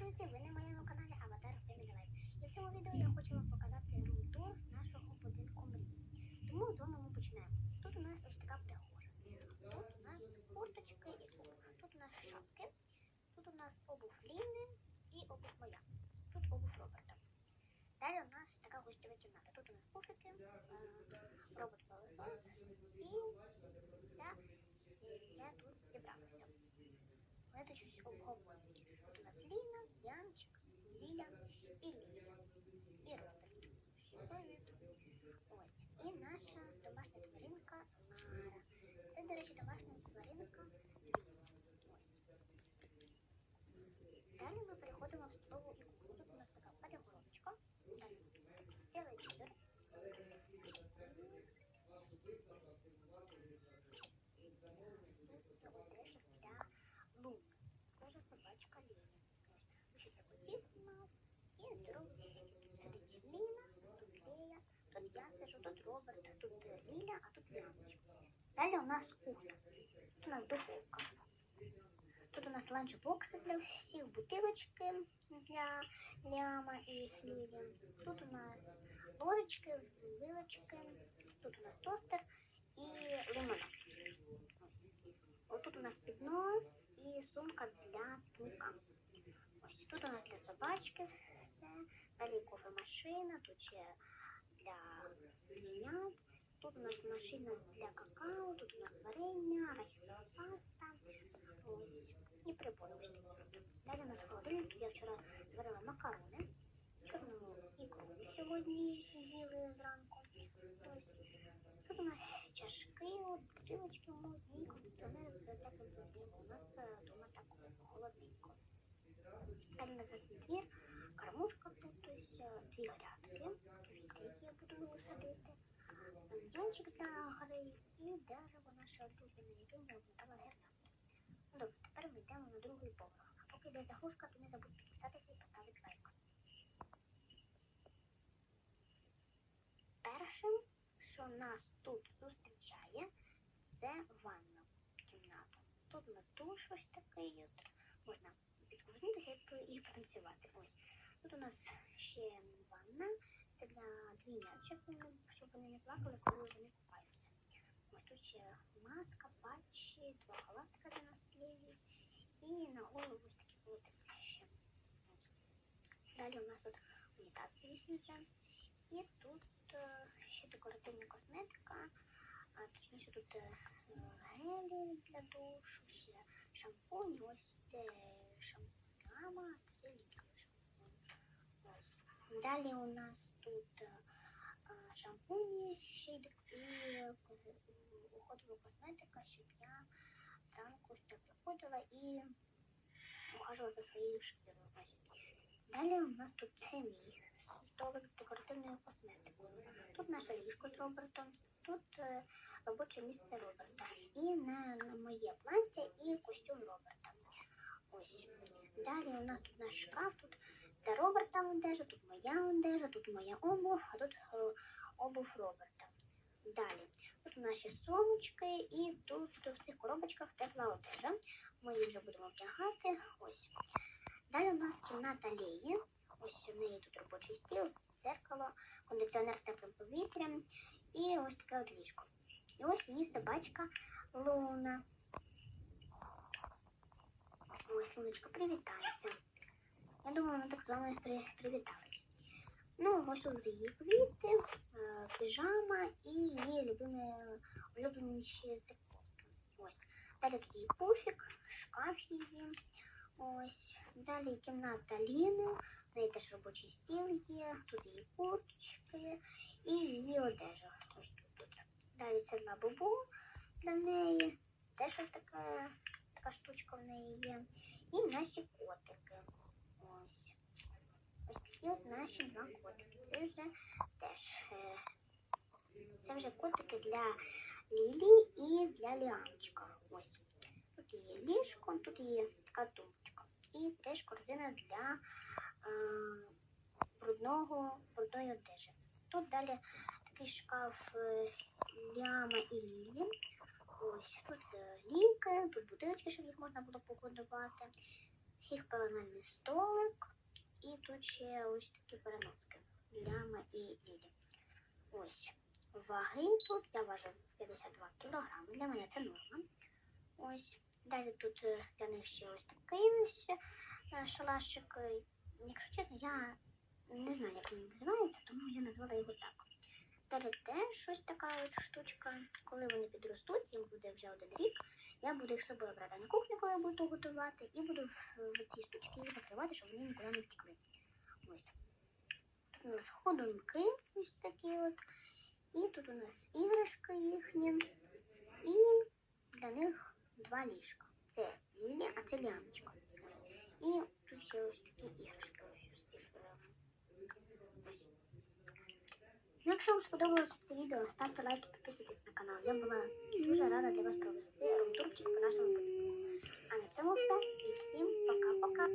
друзі, ви на моєму каналі Аватар Family Life. І в цьому відео я хочу вам показати рум-тур нашого будинку мрії. Тому з вами ми починаємо. Тут у нас ось така прихожа. Тут у нас курточки і обув. Тут у нас шапки. Тут у нас обув Ліни і обув моя. Тут обув Роберта. Далі у нас така гостьова кімната. Тут у нас пуфики, е, робот пилосос і вся все тут зібралося. Вони тут щось обговорюють. Ліна, Янчик, Ліля і Ліля. І Роберт. Ось. І наша домашня тваринка Мара. Це, до речі, домашня тваринка. Ось. Далі ми переходимо в столову кухню. Тут у нас така перегородочка. Далі тут у нас телевізор. Тут одежа для Луни. Це вже собачка Ліні. Ось. Ще це котів у нас. І. Тут сидить Ліна, тут Лея, тут я сижу, тут Роберт, тут Ліля, а тут Яночка. Далі у нас кухня. Тут у нас духовка. Тут у нас ланчбокси для всіх, бутилочки для Ляма і Лілі. Тут у нас ложечки, вилочки. Тут у нас тостер і лимонад. Ось тут у нас піднос і сумка для пікніка. Ось тут у нас для собачки все. Далі кофемашина, тут ще для лінят. Тут у нас машина для какао, тут у нас варення, арахісова паста. Ось. І прибори. Далі у нас холодильник. Я вчора зварила макарони. Чорну ікру сьогодні з'їли зранку. Ось. Тут у нас чашки, от, бутилочки модні, кондиціонер з теплим. У нас е, дома так холодненько. Далі у нас двір, кормушка дві грядки, я буду садити, ящик для гри і дерево наше улюблене, яким я обмотала гірлянду. Ну добре, тепер ми йдемо на другий поверх. А поки йде загрузка, то не забудь підписатися і поставити лайк. Першим, що нас тут зустрічає, це ванна кімната. Тут у нас душ ось такий, от можна підкрутитися і, і потанцювати. Ось. Тут у нас ще ванна, це для двійнячок, щоб вони не плакали, коли вони купаються. Ось тут ще маска, патчі, два халатика для нас ліві і на голову ось такі полотенці ще. Далі у нас тут унітаз вісніться. І тут е, ще декоративна косметика, точніше тут е, гелі для душу, ще шампунь, ось це шампунь, це ліковий шампунь. Ось. Далі у нас тут е, е, шампуні ще і е, уходова косметика, щоб я зранку приходила і ухажувала за своєю шкірою. Далі у нас тут це мій столик з декоративною косметикою. Тут наше ліжко з Робертом, тут робоче місце Роберта. І на, на моє плаття і костюм Роберта. Ось. Далі у нас тут наш шкаф, тут для Роберта одежа, тут моя одежа, тут моя обув, а тут е, обув Роберта. Далі. Тут наші сумочки і тут в цих коробочках тепла одежа. Ми її вже будемо вдягати. Ось. Далі у нас кімната Леї. Ось в неї тут робочий стіл, дзеркало, кондиціонер з теплим повітрям і ось таке от ліжко. І ось її собачка Луна. Ось, Луночка, привітайся. Я думаю, вона так з вами при, привіталась. Ну, ось тут її квіти, е, піжама і її любимі, улюбленіші цикотки. Ось. Далі тут її пуфік, шкаф її. Ось. Далі кімната Ліни. В неї теж робочий стіл є, тут її курточки і її одежа. Ось тут. тут. Далі це для бубу для неї. Теж ось така, така штучка в неї є. І наші котики. Ось. Ось такі наші два котики. Це вже теж. е, Це вже котики для Лілі і для Ліанчика. Ось. Тут є ліжко, тут є така тумбочка. І теж корзина для е, брудного, брудної одежі. Тут далі такий шкаф е, ляма і лілі. Ось тут е, ліки, тут бутилочки, щоб їх можна було погодувати. Їх пеленальний столик, і тут ще ось такі переноски для Лями і Лілі. Ось ваги тут я важу 52 кілограми. Для мене це норма. Ось далі тут е, для них ще ось такий ось е, шалашик. Е, Якщо чесно, я не знаю, як він називається, тому я назвала його так. Далі теж ось така от штучка. Коли вони підростуть, їм буде вже один рік. Я буду їх з собою брати на кухню, коли буду готувати, і буду в, ці штучки їх закривати, щоб вони нікуди не втекли. Ось. Тут у нас ходунки ось такі от. І тут у нас іграшки їхні. І для них два ліжка. Це Лілі, а це лямочка. І тут ще ось такі іграшки. Ось, ось ці, е, ось. Ну, Якщо вам сподобалося це відео, ставте лайки, підписуйтесь на канал. Я була дуже рада для вас провести румтурчик по нашому будинку. А на цьому все. І всім пока-пока.